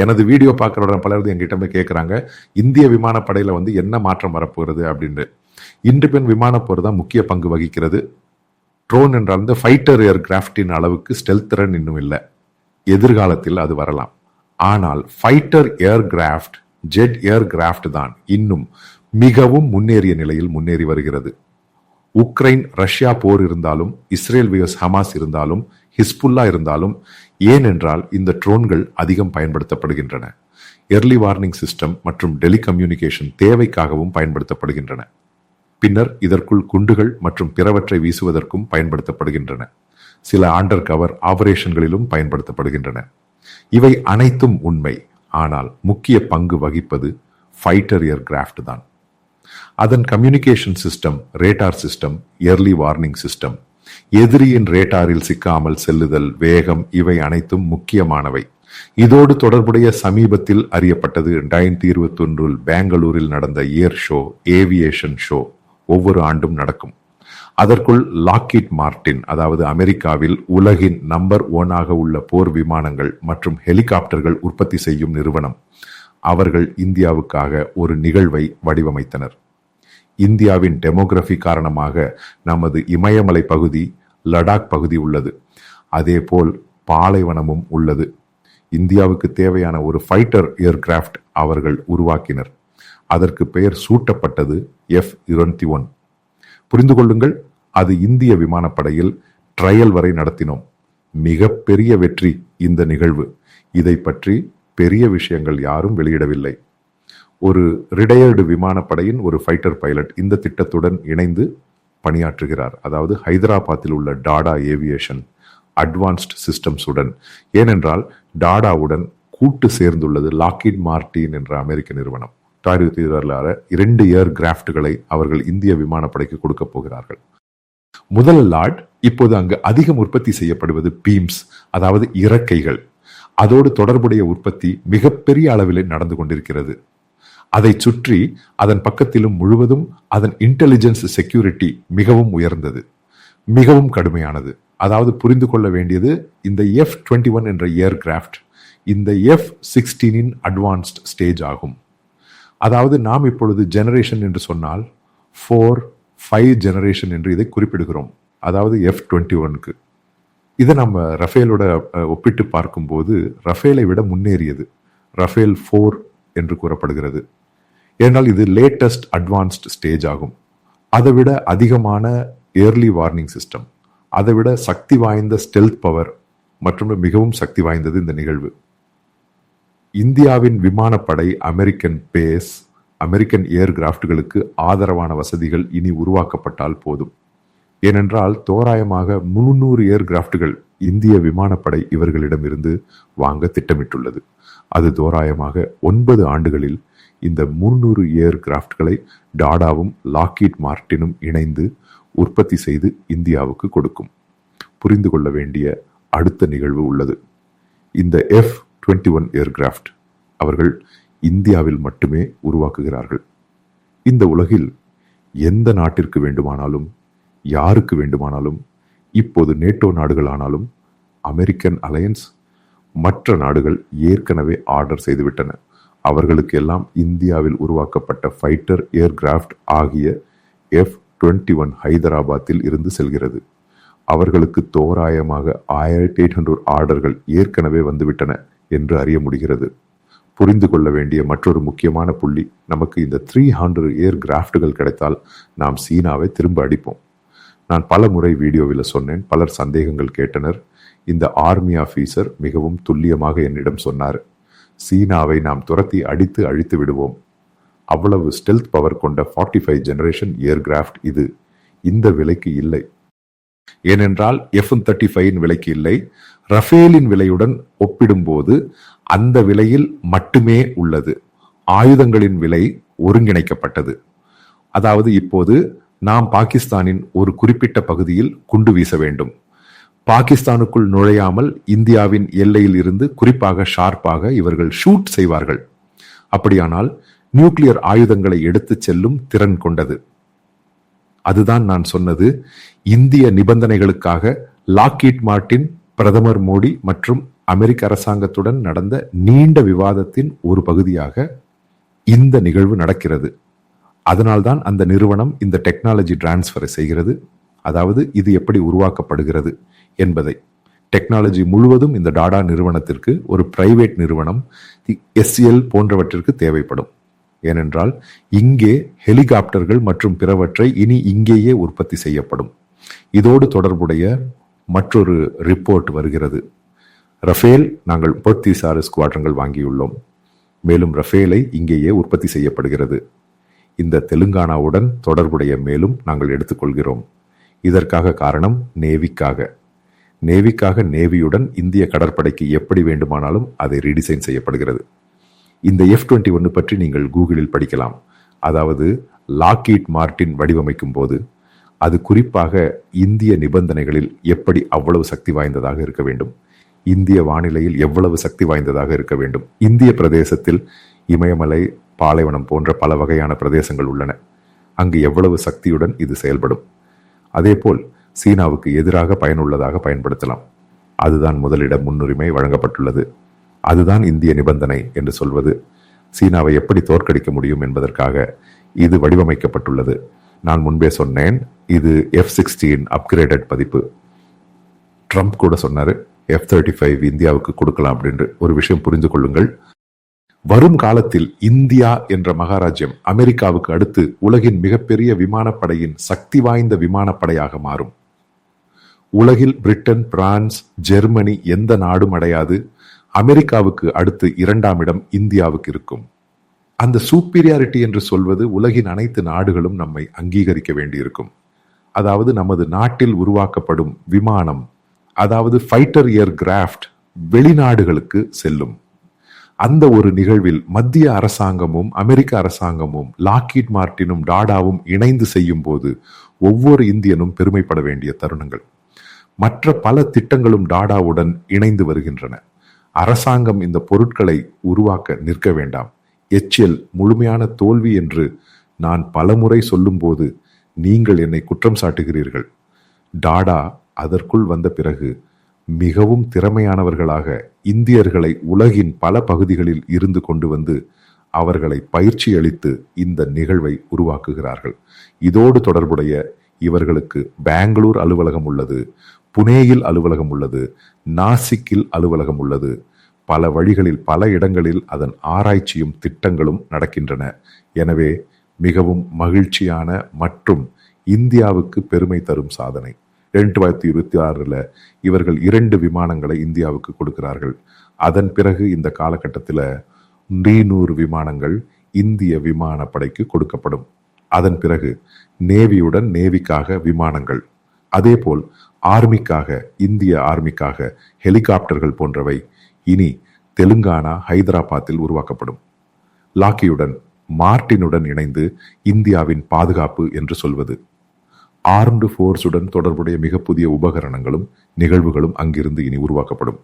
எனது வீடியோ பார்க்குற பலர் எங்கிட்ட போய் கேட்குறாங்க இந்திய விமானப்படையில் வந்து என்ன மாற்றம் வரப்போகிறது அப்படின்ட்டு. இன்று பெண் விமானப்போர் தான் முக்கிய பங்கு வகிக்கிறது. ட்ரோன் என்றால் வந்து ஃபைட்டர் ஏர்கிராஃப்டின் அளவுக்கு ஸ்டெல்திறன் இன்னும் இல்லை. எதிர்காலத்தில் அது வரலாம். ஆனால் fighter aircraft jet aircraft தான் இன்னும் மிகவும் முன்னேறிய நிலையில் முன்னேறி வருகிறது. உக்ரைன் ரஷ்யா போர் இருந்தாலும் இஸ்ரேல் வியஸ் ஹமாஸ் இருந்தாலும் ஹிஸ்புல்லா இருந்தாலும் ஏனென்றால் இந்த ட்ரோன்கள் அதிகம் பயன்படுத்தப்படுகின்றன. எர்லி வார்னிங் சிஸ்டம் மற்றும் டெலிகம்யூனிகேஷன் தேவைக்காகவும் பயன்படுத்தப்படுகின்றன. பின்னர் இதற்குள் குண்டுகள் மற்றும் பிறவற்றை வீசுவதற்கும் பயன்படுத்தப்படுகின்றன. சில ஆண்டர் கவர் ஆபரேஷன்களிலும் பயன்படுத்தப்படுகின்றன. இவை அனைத்தும் உண்மை. ஆனால் முக்கிய பங்கு வகிப்பது ஃபைட்டர் ஏர்கிராஃப்ட் தான். அதன் communication system radar system early warning system எதிரியின் ரேட்டாரில் சிக்காமல் செல்லுதல் வேகம் இவை அனைத்தும் முக்கியமானவை. இதோடு தொடர்புடைய சமீபத்தில் அறியப்பட்டது ரெண்டாயிரத்தி இருபத்தி ஒன்றில் பெங்களூரில் நடந்த ஏர் ஷோ ஏவியேஷன் ஷோ ஒவ்வொரு ஆண்டும் நடக்கும். அதற்குள் லாக்கிட் மார்டின் அதாவது அமெரிக்காவில் உலகின் நம்பர் ஒனாக உள்ள போர் விமானங்கள் மற்றும் ஹெலிகாப்டர்கள் உற்பத்தி செய்யும் நிறுவனம். அவர்கள் இந்தியாவுக்காக ஒரு நிகழ்வை வடிவமைத்தனர். இந்தியாவின் டெமோகிராஃபி காரணமாக நமது இமயமலை பகுதி லடாக் பகுதி உள்ளது. அதேபோல் பாலைவனமும் உள்ளது. இந்தியாவுக்கு தேவையான ஒரு ஃபைட்டர் ஏர்கிராஃப்ட் அவர்கள் உருவாக்கினர். அதற்கு பெயர் சூட்டப்பட்டது எஃப் இருபத்தி ஒன் புரிந்து கொள்ளுங்கள் அது இந்திய விமானப்படையில் ட்ரையல் வரை நடத்தினோம். மிகப்பெரிய வெற்றி இந்த நிகழ்வு. இதை பற்றி பெரிய விஷயங்கள் யாரும் வெளியிடவில்லை. ஒரு ரிடையர்டு விமானப்படையின் ஒரு ஃபைட்டர் பைலட் இந்த திட்டத்துடன் இணைந்து பணியாற்றுகிறார். அதாவது ஹைதராபாத்தில் உள்ள டாடா ஏவியேஷன் அட்வான்ஸ்ட் சிஸ்டம்ஸுடன் ஏனென்றால் டாடாவுடன் கூட்டு சேர்ந்துள்ளது லாக்கிட் மார்டின் என்ற அமெரிக்க நிறுவனம். ரெண்டாயிரத்தி இரண்டு ஏர் கிராஃப்ட்களை அவர்கள் இந்திய விமானப்படைக்கு கொடுக்க போகிறார்கள். முதல் லாட் இப்போது அங்கு அதிகம் உற்பத்தி செய்யப்படுவது பீம்ஸ் அதாவது இறக்கைகள். அதோடு தொடர்புடைய உற்பத்தி மிகப்பெரிய அளவில் நடந்து கொண்டிருக்கிறது. அதை சுற்றி அதன் பக்கத்திலும் முழுவதும் அதன் இன்டெலிஜென்ஸ் செக்யூரிட்டி மிகவும் உயர்ந்தது மிகவும் கடுமையானது. அதாவது புரிந்து கொள்ள வேண்டியது இந்த எஃப் டுவெண்ட்டி ஒன் என்ற ஏர்கிராஃப்ட் இந்த எஃப் சிக்ஸ்டீனின் அட்வான்ஸ்ட் ஸ்டேஜ் ஆகும். அதாவது நாம் இப்பொழுது ஜெனரேஷன் என்று சொன்னால் ஃபோர் ஃபைவ் ஜெனரேஷன் என்று இதை குறிப்பிடுகிறோம். அதாவது எஃப் டுவெண்ட்டி ஒனுக்கு இதை நம்ம ரஃபேலோட ஒப்பிட்டு பார்க்கும்போது ரஃபேலை விட முன்னேறியது. ரஃபேல் ஃபோர் என்று கூறப்படுகிறது. ஏனால் இது லேட்டஸ்ட் அட்வான்ஸ்ட் ஸ்டேஜ் ஆகும். அதை விட அதிகமான ஏர்லி வார்னிங் சிஸ்டம் அதை விட சக்தி வாய்ந்த ஸ்டெல்த் பவர் மற்றும் மிகவும் சக்தி வாய்ந்தது இந்த நிகழ்வு. இந்தியாவின் விமானப்படை அமெரிக்கன் பேஸ் அமெரிக்கன் ஏர்கிராஃப்ட்களுக்கு ஆதரவான வசதிகள் இனி உருவாக்கப்பட்டால் போதும். ஏனென்றால் தோராயமாக முன்னூறு ஏர்கிராஃப்ட்கள் இந்திய விமானப்படை இவர்களிடமிருந்து வாங்க திட்டமிட்டுள்ளது. அது தோராயமாக ஒன்பது ஆண்டுகளில் இந்த முன்னூறு ஏர்கிராஃப்ட்களை டாடாவும் லாக்கீட் மார்ட்டினும் இணைந்து உற்பத்தி செய்து இந்தியாவுக்கு கொடுக்கும். புரிந்து கொள்ள வேண்டிய அடுத்த நிகழ்வு உள்ளது. இந்த எஃப் டுவெண்ட்டி ஒன் ஏர்கிராஃப்ட் அவர்கள் இந்தியாவில் மட்டுமே உருவாக்குகிறார்கள். இந்த உலகில் எந்த நாட்டிற்கு வேண்டுமானாலும் யாருக்கு வேண்டுமானாலும் இப்போது நேட்டோ நாடுகளானாலும் அமெரிக்கன் அலையன்ஸ் மற்ற நாடுகள் ஏற்கனவே ஆர்டர் செய்துவிட்டன. அவர்களுக்கு எல்லாம் இந்தியாவில் உருவாக்கப்பட்ட ஃபைட்டர் ஏர்கிராஃப்ட் ஆகிய எஃப் டுவெண்ட்டி ஒன் ஹைதராபாத்தில் இருந்து செல்கிறது. அவர்களுக்கு தோராயமாக ஆயிரத்தி எயிட் ஹண்ட்ரட் ஆர்டர்கள் ஏற்கனவே வந்துவிட்டன என்று அறிய முடிகிறது. புரிந்து கொள்ள வேண்டிய மற்றொரு முக்கியமான புள்ளி நமக்கு இந்த த்ரீ ஹண்ட்ரட் ஏர் கிராஃப்டுகள் கிடைத்தால் நாம் சீனாவை திரும்ப அடிப்போம். நான் பல முறை வீடியோவில் சொன்னேன் பலர் சந்தேகங்கள் கேட்டனர். இந்த ஆர்மி ஆஃபீஸர் மிகவும் துல்லியமாக என்னிடம் சொன்னார். சீனாவை நாம் துரத்தி அடித்து அழித்து விடுவோம். அவ்வளவு ஸ்டெல்த் பவர் கொண்ட ஃபார்ட்டி ஃபைவ் ஜெனரேஷன் ஏர்கிராஃப்ட் இது. இந்த விலைக்கு இல்லை. ஏனென்றால் எஃப் தேர்ட்டி ஃபைவ் விலைக்கு இல்லை. ரஃபேலின் விலையுடன் ஒப்பிடும்போது அந்த விலையில் மட்டுமே உள்ளது. ஆயுதங்களின் விலை ஒருங்கிணைக்கப்பட்டது. அதாவது இப்போது நாம் பாகிஸ்தானின் ஒரு குறிப்பிட்ட பகுதியில் குண்டு வீச வேண்டும். பாகிஸ்தானுக்குள் நுழையாமல் இந்தியாவின் எல்லையில் இருந்து குறிப்பாக ஷார்ப்பாக இவர்கள் ஷூட் செய்வார்கள். அப்படியானால் நியூக்ளியர் ஆயுதங்களை எடுத்துச் செல்லும் திறன் கொண்டது. அதுதான் நான் சொன்னது. இந்திய நிபந்தனைகளுக்காக லாக்கீட் மார்ட்டின் பிரதமர் மோடி மற்றும் அமெரிக்க அரசாங்கத்துடன் நடந்த நீண்ட விவாதத்தின் ஒரு பகுதியாக இந்த நிகழ்வு நடக்கிறது. அதனால்தான் அந்த நிறுவனம் இந்த டெக்னாலஜி டிரான்ஸ்ஃபரை செய்கிறது. அதாவது இது எப்படி உருவாக்கப்படுகிறது. என்பதை. டெக்னாலஜி முழுவதும் இந்த டாடா நிறுவனத்திற்கு ஒரு பிரைவேட் நிறுவனம் எஸ்எல் போன்றவற்றிற்கு தேவைப்படும். ஏனென்றால் இங்கே ஹெலிகாப்டர்கள் மற்றும் பிறவற்றை இனி இங்கேயே உற்பத்தி செய்யப்படும். இதோடு தொடர்புடைய மற்றொரு ரிப்போர்ட் வருகிறது. ரஃபேல் நாங்கள் முப்பத்தி ஆறு ஸ்குவாட்ரங்கள் வாங்கியுள்ளோம். மேலும் ரஃபேலை இங்கேயே உற்பத்தி செய்யப்படுகிறது. இந்த தெலுங்கானாவுடன் தொடர்புடைய மேலும் நாங்கள் எடுத்துக்கொள்கிறோம். இதற்காக காரணம் நேவிக்காக. நேவிக்காக நேவியுடன் இந்திய கடற்படைக்கு எப்படி வேண்டுமானாலும் அதை ரீடிசைன் செய்யப்படுகிறது. இந்த எஃப் டுவெண்ட்டி ஒன்று பற்றி நீங்கள் கூகுளில் படிக்கலாம். அதாவது லாக்கீட் மார்டின் வடிவமைக்கும் போது அது குறிப்பாக இந்திய நிபந்தனைகளில் எப்படி அவ்வளவு சக்தி வாய்ந்ததாக இருக்க வேண்டும் இந்திய வானிலையில் எவ்வளவு சக்தி வாய்ந்ததாக இருக்க வேண்டும் இந்திய பிரதேசத்தில் இமயமலை பாலைவனம் போன்ற பல வகையான பிரதேசங்கள் உள்ளன. அங்கு எவ்வளவு சக்தியுடன் இது செயல்படும். அதேபோல் சீனாவுக்கு எதிராக பயனுள்ளதாக பயன்படுத்தலாம். அதுதான் முதலிட முன்னுரிமை வழங்கப்பட்டுள்ளது. அதுதான் இந்திய நிபந்தனை என்று சொல்வது சீனாவை எப்படி தோற்கடிக்க முடியும் என்பதற்காக இது வடிவமைக்கப்பட்டுள்ளது. நான் முன்பே சொன்னேன் இது எஃப் சிக்ஸ்டீன் அப்கிரேடட் பதிப்பு. ட்ரம்ப் கூட சொன்னார் எஃப் தேர்ட்டி ஃபைவ் இந்தியாவுக்கு கொடுக்கலாம் அப்படின்று. ஒரு விஷயம் புரிந்து கொள்ளுங்கள். வரும் காலத்தில் இந்தியா என்ற மகாராஜ்யம் அமெரிக்காவுக்கு அடுத்து உலகின் மிகப்பெரிய விமானப்படையின் சக்தி வாய்ந்த விமானப்படையாக மாறும். உலகில் பிரிட்டன் பிரான்ஸ் ஜெர்மனி எந்த நாடும் அடையாது. அமெரிக்காவுக்கு அடுத்து இரண்டாம் இடம் இந்தியாவுக்கு இருக்கும். அந்த சூப்பீரியாரிட்டி என்று சொல்வது உலகின் அனைத்து நாடுகளும் நம்மை அங்கீகரிக்க வேண்டியிருக்கும். அதாவது நமது நாட்டில் உருவாக்கப்படும் விமானம் அதாவது ஃபைட்டர் ஏர் கிராஃப்ட் வெளிநாடுகளுக்கு செல்லும். அந்த ஒரு நிகழ்வில் மத்திய அரசாங்கமும் அமெரிக்க அரசாங்கமும் லாக்கீட் மார்ட்டினும் டாடாவும் இணைந்து செய்யும் போது ஒவ்வொரு இந்தியனும் பெருமைப்பட வேண்டிய தருணங்கள். மற்ற பல திட்டங்களும் டாடாவுடன் இணைந்து வருகின்றன. அரசாங்கம் இந்த பொருட்களை உருவாக்க நிற்க வேண்டாம். எச்எல் முழுமையான தோல்வி என்று நான் பலமுறை சொல்லும்போது நீங்கள் என்னை குற்றம் சாட்டுகிறீர்கள். டாடா அதற்குள் வந்த பிறகு மிகவும் திறமையானவர்களாக இந்தியர்களை உலகின் பல பகுதிகளில் இருந்து கொண்டு வந்து அவர்களை பயிற்சி அளித்து இந்த நிகழ்வை உருவாக்குகிறார்கள். இதோடு தொடர்புடைய இவர்களுக்கு பெங்களூர் அலுவலகம் உள்ளது. புனேயில் அலுவலகம் உள்ளது நாசிக்கில் அலுவலகம் உள்ளது. பல வழிகளில் பல இடங்களில் அதன் ஆராய்ச்சியும் திட்டங்களும் நடக்கின்றன. எனவே மிகவும் மகிழ்ச்சியான மற்றும் இந்தியாவுக்கு பெருமை தரும் சாதனை. ரெண்டாயிரத்தி இருபத்தி ஆறில் இவர்கள் இரண்டு விமானங்களை இந்தியாவுக்கு கொடுக்கிறார்கள். அதன் பிறகு இந்த காலகட்டத்தில் நீநூறு விமானங்கள் இந்திய விமானப்படைக்கு கொடுக்கப்படும். அதன் பிறகு நேவியுடன் நேவிக்காக விமானங்கள். அதேபோல் ஆர்மிக்காக இந்திய ஆர்மிக்காக ஹெலிகாப்டர்கள் போன்றவை இனி தெலுங்கானா ஹைதராபாத்தில் உருவாக்கப்படும். லாக்கியுடன் மார்டினுடன் இணைந்து இந்தியாவின் பாதுகாப்பு என்று சொல்வது. ஆர்ம்டு ஃபோர்ஸுடன் தொடர்புடைய மிக புதிய உபகரணங்களும் நிகழ்வுகளும் அங்கிருந்து இனி உருவாக்கப்படும்.